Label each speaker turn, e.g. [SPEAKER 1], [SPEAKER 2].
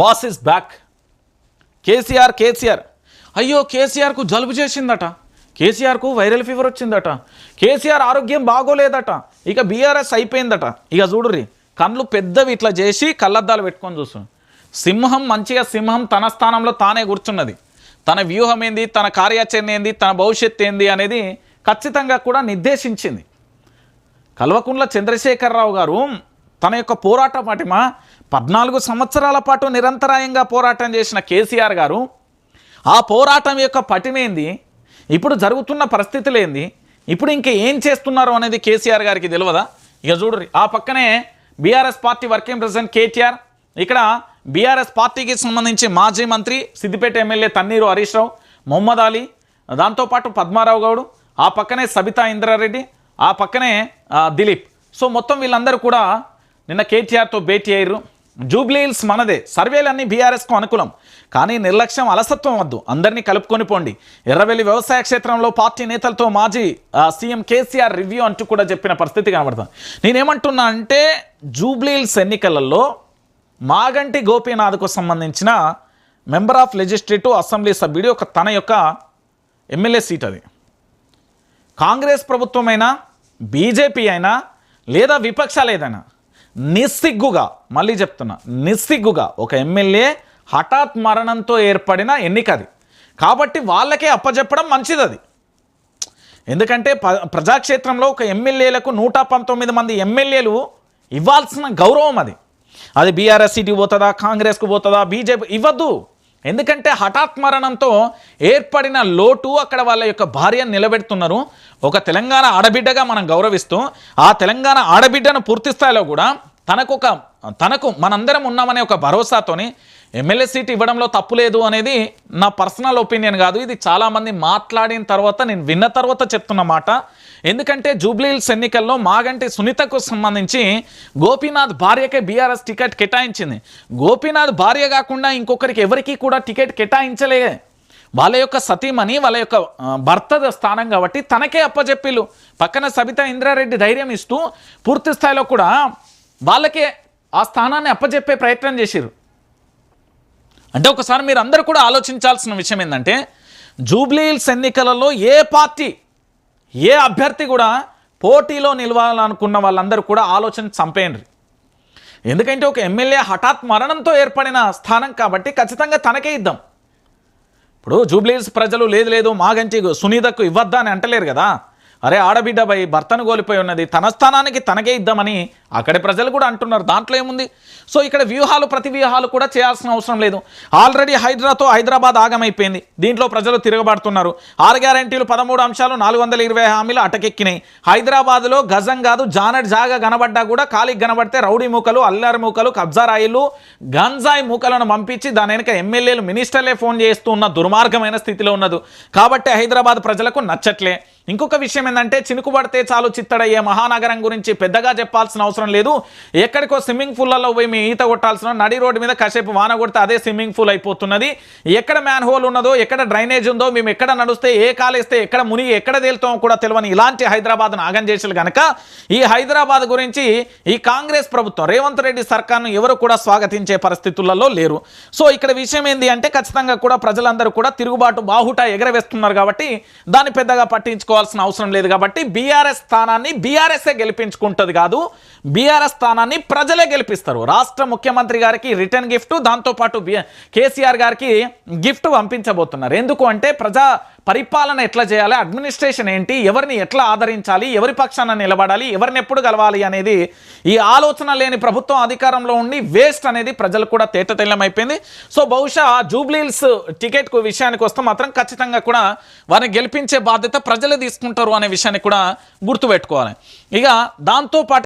[SPEAKER 1] Boss is back. KCR KCR. అయ్యో కేసీఆర్కు జలుబు చేసిందట. కేసీఆర్కు వైరల్ ఫీవర్ వచ్చిందట. కేసీఆర్ ఆరోగ్యం బాగోలేదట. ఇక బీఆర్ఎస్ అయిపోయిందట. ఇక చూడుర్రి కళ్ళు పెద్దవి ఇట్లా చేసి కళ్ళద్దాలు పెట్టుకొని చూస్తుంది సింహం మంచిగా సింహం తన స్థానంలో తానే కూర్చున్నది. తన వ్యూహం ఏంది తన కార్యాచరణ ఏంది తన భవిష్యత్తు ఏంది అనేది ఖచ్చితంగా కూడా నిర్దేశించింది. కల్వకుంట్ల చంద్రశేఖరరావు గారు తన యొక్క పోరాట పటిమ పద్నాలుగు సంవత్సరాల పాటు నిరంతరాయంగా పోరాటం చేసిన కేసీఆర్ గారు ఆ పోరాటం యొక్క పటిమేంది? ఇప్పుడు జరుగుతున్న పరిస్థితులేంది ఇప్పుడు ఇంక ఏం చేస్తున్నారు అనేది కేసీఆర్ గారికి తెలియదా ఇక చూడరు ఆ పక్కనే BRS party working president KTR ఇక్కడ బీఆర్ఎస్ పార్టీకి సంబంధించి మాజీ మంత్రి సిద్దిపేట ఎమ్మెల్యే తన్నీరు హరీష్ రావు మొహమ్మద్ అలీ దాంతోపాటు పద్మారావు గౌడ్ ఆ పక్కనే సబితా ఇంద్రారెడ్డి ఆ పక్కనే దిలీప్. సో మొత్తం వీళ్ళందరూ కూడా నిన్న కేటీఆర్తో భేటీ అయ్యారు. జూబ్లీహిల్స్ మనదే. సర్వేలన్నీ బీఆర్ఎస్కు అనుకూలం. కానీ నిర్లక్ష్యం అలసత్వం వద్దు. అందరినీ కలుపుకొని పోండి. ఎర్రవెల్లి వ్యవసాయ క్షేత్రంలో పార్టీ నేతలతో మాజీ సీఎం కేసీఆర్ రివ్యూ అంటూ కూడా చెప్పిన పరిస్థితి కనబడుతుంది. నేనేమంటున్నా అంటే జూబ్లీహిల్స్ ఎన్నికలలో మాగంటి గోపీనాథ్కు సంబంధించిన మెంబర్ ఆఫ్ లెజిస్లేటివ్ అసెంబ్లీ సభ్యుడి ఒక తన యొక్క ఎమ్మెల్యే సీట్ అది. కాంగ్రెస్ ప్రభుత్వమైనా బీజేపీ అయినా లేదా విపక్షాలు ఏదైనా నిస్సిగ్గుగా మళ్ళీ చెప్తున్నా నిస్సిగ్గుగా ఒక ఎమ్మెల్యే హఠాత్ మరణంతో ఏర్పడిన ఎన్నిక అది. కాబట్టి వాళ్ళకే అప్పచెప్పడం మంచిది అది ఎందుకంటే ప ప్రజాక్షేత్రంలో ఒక ఎమ్మెల్యేలకు నూట పంతొమ్మిది మంది ఎమ్మెల్యేలు ఇవ్వాల్సిన గౌరవం అది. అది బీఆర్ఎస్ పోతుందా కాంగ్రెస్కు పోతుందా బీజేపీ ఇవ్వద్దు. ఎందుకంటే హఠాత్ మరణంతో ఏర్పడిన లోటు అక్కడ వాళ్ళ యొక్క భార్యను నిలబెడుతున్నారు. ఒక తెలంగాణ ఆడబిడ్డగా మనం గౌరవిస్తూ ఆ తెలంగాణ ఆడబిడ్డను పూర్తి స్థాయిలో కూడా తనకు ఒక తనకు మనందరం ఉన్నామనే ఒక భరోసాతోని ఎమ్మెల్యే సీట్ ఇవ్వడంలో తప్పు లేదు అనేది నా పర్సనల్ ఒపీనియన్ కాదు. ఇది చాలామంది మాట్లాడిన తర్వాత నేను విన్న తర్వాత చెప్తున్న మాట. ఎందుకంటే జూబ్లీహిల్స్ ఎన్నికల్లో మాగంటి సునీతకు సంబంధించి గోపీనాథ్ భార్యకే బీఆర్ఎస్ టికెట్ కేటాయించింది. గోపీనాథ్ భార్య కాకుండా ఇంకొకరికి ఎవరికి కూడా టికెట్ కేటాయించలే. వాళ్ళ యొక్క సతీమణి వాళ్ళ యొక్క భర్త స్థానం కాబట్టి తనకే అప్పచెప్పిళ్ళు పక్కన సబితా ఇంద్రారెడ్డి ధైర్యం ఇస్తూ పూర్తి స్థాయిలో కూడా వాళ్ళకే ఆ స్థానాన్ని అప్పచెప్పే ప్రయత్నం చేశారు అంటే ఒకసారి మీరు అందరూ కూడా ఆలోచించాల్సిన విషయం ఏంటంటే జూబ్లీహిల్స్ ఎన్నికలలో ఏ పార్టీ ఏ అభ్యర్థి కూడా పోటీలో నిలవాలనుకున్న వాళ్ళందరూ కూడా ఆలోచన చంపేయండి. ఎందుకంటే ఒక ఎమ్మెల్యే హఠాత్ మరణంతో ఏర్పడిన స్థానం కాబట్టి ఖచ్చితంగా తనకే ఇద్దాం. ఇప్పుడు జూబ్లీహిల్స్ ప్రజలు లేదు లేదు మాగంటి సునీతకు ఇవ్వద్దా అని అంటలేరు కదా. అరే ఆడబిడ్డ బై భర్తను కోల్పోయి ఉన్నది తన స్థానానికి తనకే ఇద్దామని అక్కడి ప్రజలు కూడా అంటున్నారు దాంట్లో ఏముంది? సో ఇక్కడ వ్యూహాలు ప్రతి వ్యూహాలు కూడా చేయాల్సిన అవసరం లేదు. ఆల్రెడీ హైదరాతో హైదరాబాద్ ఆగమైపోయింది. దీంట్లో ప్రజలు తిరగబడుతున్నారు. ఆరు గ్యారంటీలు పదమూడు అంశాలు నాలుగు వందల ఇరవై హామీలు అటకెక్కినాయి. హైదరాబాద్లో గజం కాదు జానడ్ జాగా కనబడ్డా కూడా ఖాళీ కనబడితే రౌడీ మూకలు అల్లారి మూకలు కబ్జారాయిలు గంజాయి మూకలను పంపించి దాని వెనుక ఎమ్మెల్యేలు మినిస్టర్లే ఫోన్ చేస్తూ ఉన్న దుర్మార్గమైన స్థితిలో ఉన్నది. కాబట్టి హైదరాబాద్ ప్రజలకు నచ్చట్లే. ఇంకొక విషయం ఏంటంటే చినుకు పడితే చాలు చిత్తడయ్యే మహానగరం గురించి పెద్దగా చెప్పాల్సిన అవసరం లేదు. ఎక్కడికో స్విమ్మింగ్ పూల్లలో పోయి మీ ఈత కొట్టాల్సిన నడి రోడ్డు మీద కాసేపు వాన కొడితే అదే స్విమ్మింగ్ పూల్ అయిపోతున్నది. ఎక్కడ మ్యాన్ హోల్ ఉన్నదో ఎక్కడ డ్రైనేజ్ ఉందో మేము ఎక్కడ నడుస్తే ఏ కాలేస్తే ఎక్కడ మునిగి ఎక్కడ తేలుతామో కూడా తెలియని ఇలాంటి హైదరాబాద్ను ఆగం చేసారు కనుక ఈ హైదరాబాద్ గురించి ఈ కాంగ్రెస్ ప్రభుత్వం రేవంత్ రెడ్డి సర్కార్ను ఎవరు కూడా స్వాగతించే పరిస్థితులలో లేరు. సో ఇక్కడ విషయం ఏంది అంటే ఖచ్చితంగా కూడా ప్రజలందరూ కూడా తిరుగుబాటు బాహుట ఎగరవేస్తున్నారు కాబట్టి దాన్ని పెద్దగా పట్టించుకో పట్టించుకోవాల్సిన అవసరం లేదు కాబట్టి బీఆర్ఎస్ స్థానాన్ని బీఆర్ఎస్ఏ గెలిపించుకుంటుంది కాదు బీఆర్ఎస్ స్థానాన్ని ప్రజలే గెలిపిస్తారు. రాష్ట్ర ముఖ్యమంత్రి గారికి రిటర్న్ గిఫ్ట్ దాంతోపాటు బి కేసీఆర్ గారికి గిఫ్ట్ పంపించబోతున్నారు. ఎందుకు అంటే ప్రజా పరిపాలన ఎట్లా చేయాలి అడ్మినిస్ట్రేషన్ ఏంటి ఎవరిని ఎట్లా ఆదరించాలి ఎవరి పక్షాన నిలబడాలి ఎవరిని ఎప్పుడు కలవాలి అనేది ఈ ఆలోచన లేని ప్రభుత్వం అధికారంలో ఉండి వేస్ట్ అనేది ప్రజలు కూడా తేటతెల్లమైపోయింది. సో బహుశా జూబ్లీహిల్స్ టికెట్ విషయానికి వస్తే మాత్రం ఖచ్చితంగా కూడా వారిని గెలిపించే బాధ్యత ప్రజలది తీసుకుంటారు అనే విషయాన్ని కూడా గుర్తుపెట్టుకోవాలి. ఇక దాంతోపాటు